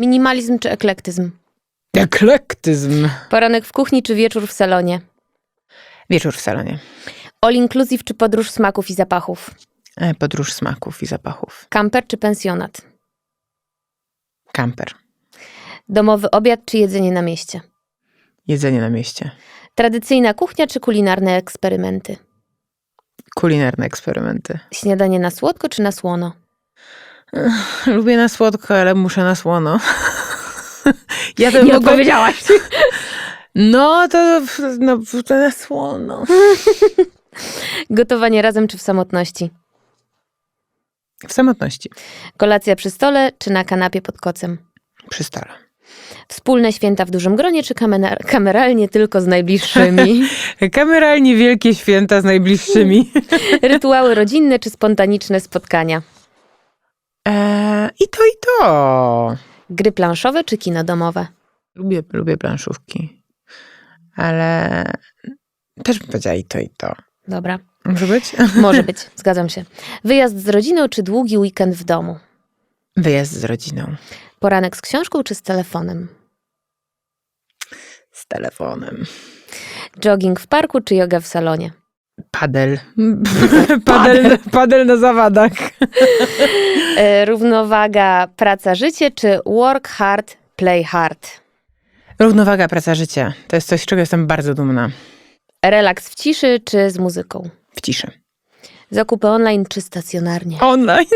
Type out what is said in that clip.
Minimalizm czy eklektyzm? Eklektyzm. Poranek w kuchni czy wieczór w salonie? Wieczór w salonie. All inclusive czy podróż smaków i zapachów? E, Podróż smaków i zapachów. Kamper czy pensjonat? Kamper. Domowy obiad czy jedzenie na mieście? Jedzenie na mieście. Tradycyjna kuchnia czy kulinarne eksperymenty? Kulinarne eksperymenty. Śniadanie na słodko czy na słono? Lubię na słodko, ale muszę na słono. ja to Nie mogę... odpowiedziałaś. No to, no, to na słono. Gotowanie razem czy w samotności? W samotności. Kolacja przy stole czy na kanapie pod kocem? Przy stole. Wspólne święta w dużym gronie czy kameralnie tylko z najbliższymi? Kameralnie wielkie święta z najbliższymi. Rytuały rodzinne czy spontaniczne spotkania? Gry planszowe czy kino domowe? Lubię, lubię planszówki. Ale też bym powiedziała i to, i to. Dobra, Może być? może być, zgadzam się. Wyjazd z rodziną czy długi weekend w domu? Wyjazd z rodziną. Poranek z książką czy z telefonem? Z telefonem. Jogging w parku czy yoga w salonie? Padel. padel, padel na zawadach. E, równowaga praca-życie czy work hard, play hard? Równowaga praca życia. To jest coś, z czego jestem bardzo dumna. Relaks w ciszy czy z muzyką? W ciszy. Zakupy online czy stacjonarnie? Online.